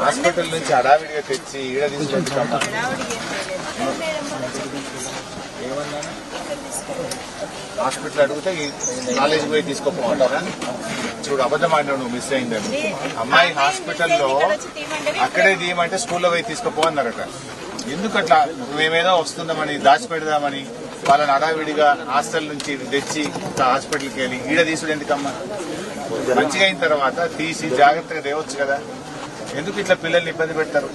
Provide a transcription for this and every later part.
Hospital నుంచి హడావిడిగా తెచ్చి ఈడ తీసుకొచ్చుకమ్మా ఏమన్నా హాస్పిటల్ అడిగితే కాలేజ్ పోయి తీసుకోపోమంటారా? చూడు అబద్ధం ఆడినావు నువ్వు మిస్ అయిందని. అమ్మాయి హాస్పిటల్లో అక్కడే తీయమంటే స్కూల్లో పోయి తీసుకోపో అన్నారట. ఎందుకు అట్లా మేమేదో వస్తుందామని దాచిపెడదామని? వాళ్ళని హడావిడిగా హాస్టల్ నుంచి తెచ్చి హాస్పిటల్కి వెళ్ళి ఈడ తీసుడు ఎందుకమ్మా? మంచిగా అయిన తర్వాత తీసి జాగ్రత్తగా తేవచ్చు కదా. ఎందుకు ఇట్లా పిల్లల్ని ఇబ్బంది పెడతారు?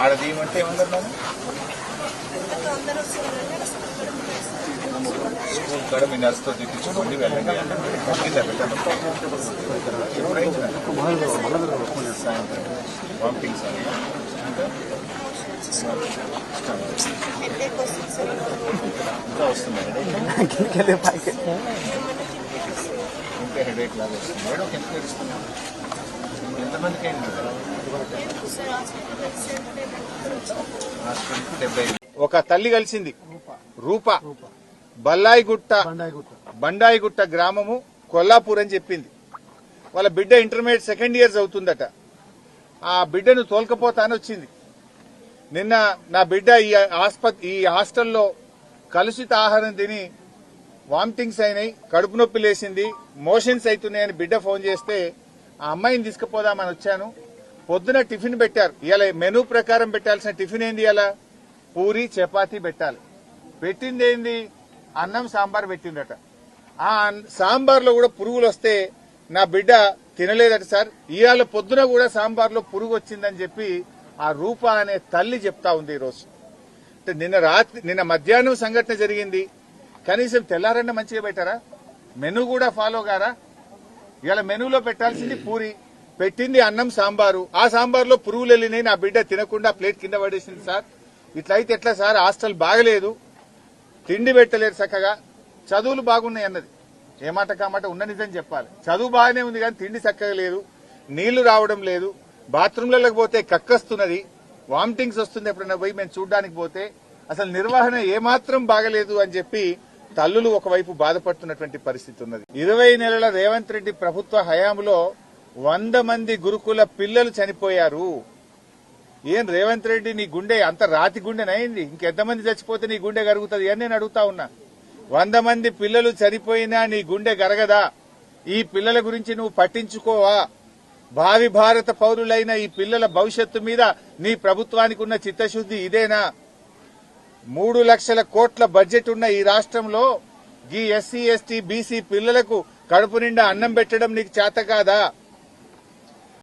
ఆడ తీయమంటే ఏమన్నారు కాడ మీ నర్సుతో తెప్పించుకోండి వెళ్ళండి కింద పెట్టండి ఎప్పుడైంది సాయంత్రం వామిటింగ్స్ అని హెడ్ఏక్ వస్తుంది సార్ ఇంకా వస్తుంది ఇంకా హెడేక్ లాగా వస్తుంది మేడం ఎంత తెలుస్తుంది ఎంతమందికి అయింది సార్ హాస్పిటల్ హాస్పిటల్కి డెబ్బై ఒక తల్లి కలిసింది రూప బల్లాయిగుట్ట బండాయిగుట్ట. గ్రామము కొల్లాపూర్ అని చెప్పింది. వాళ్ళ బిడ్డ ఇంటర్మీడియట్ సెకండ్ ఇయర్స్ అవుతుందట. ఆ బిడ్డను తోలుకపోతా అని వచ్చింది. నిన్న నా బిడ్డ ఈ ఆస్పత్రి ఈ హాస్టల్లో కలుషిత ఆహారం తిని వామిటింగ్స్ అయినాయి కడుపు నొప్పి లేసింది మోషన్స్ అవుతున్నాయని బిడ్డ ఫోన్ చేస్తే ఆ అమ్మాయిని తీసుకుపోదామని వచ్చాను. పొద్దున టిఫిన్ పెట్టారు. ఇవాళ మెనూ ప్రకారం పెట్టాల్సిన టిఫిన్ ఏంది ఇలా పూరి చపాతీ పెట్టాలి. పెట్టింది ఏంది అన్నం సాంబార్ పెట్టిందట ఆ సాంబార్లో కూడా పురుగులు వస్తే నా బిడ్డ తినలేదట సార్. ఇవాళ పొద్దున కూడా సాంబార్లో పురుగు వచ్చిందని చెప్పి ఆ రూప అనే తల్లి చెప్తా ఉంది ఈరోజు. అంటే నిన్న రాత్రి నిన్న మధ్యాహ్నం సంఘటన జరిగింది. కనీసం తెల్లారన్న మంచిగా పెట్టారా? మెనూ కూడా ఫాలో గారా ఇవాళ మెనూలో పెట్టాల్సింది పూరి. పెట్టింది అన్నం సాంబారు. ఆ సాంబార్లో పురుగులు వెళ్ళినాయి. నా బిడ్డ తినకుండా ప్లేట్ కింద పడేసింది సార్. ఇట్లయితే ఎట్లా సార్? హాస్టల్ బాగలేదు. తిండి పెట్టలేరు చక్కగా. చదువులు బాగున్నాయి అన్నది. ఏమాట కామాట ఉన్న నిజం చెప్పాలి. చదువు బాగానే ఉంది కానీ తిండి చక్కగా లేదు. నీళ్ళు రావడం లేదు. బాత్రూంలలోకి పోతే కక్కస్తున్నది. వామిటింగ్స్ వస్తుంది ఎప్పుడైనా పోయి మేము చూడడానికి పోతే. అసలు నిర్వహణ ఏమాత్రం బాగలేదు అని చెప్పి తల్లులు ఒకవైపు బాధపడుతున్నటువంటి పరిస్థితి ఉన్నది. ఇరవై నెలల రేవంత్ రెడ్డి ప్రభుత్వ హయాంలో వంద మంది గురుకుల పిల్లలు చనిపోయారు. ఏం రేవంత్ రెడ్డి నీ గుండె అంత రాతి గుండెనైంది ఇంకెంతమంది చచ్చిపోతే నీ గుండె కరుగుతుంది అని నేను అడుగుతా ఉన్నా. వంద మంది పిల్లలు చనిపోయినా నీ గుండె గరగదా? ఈ పిల్లల గురించి నువ్వు పట్టించుకోవా? భావి భారత పౌరులైన ఈ పిల్లల భవిష్యత్తు మీద నీ ప్రభుత్వానికి ఉన్న చిత్తశుద్ధి ఇదేనా? మూడు లక్షల కోట్ల బడ్జెట్ ఉన్న ఈ రాష్ట్రంలో ఈ ఎస్సీ ఎస్టీ బీసీ పిల్లలకు కడుపు నిండా అన్నం పెట్టడం నీకు చేత కాదా?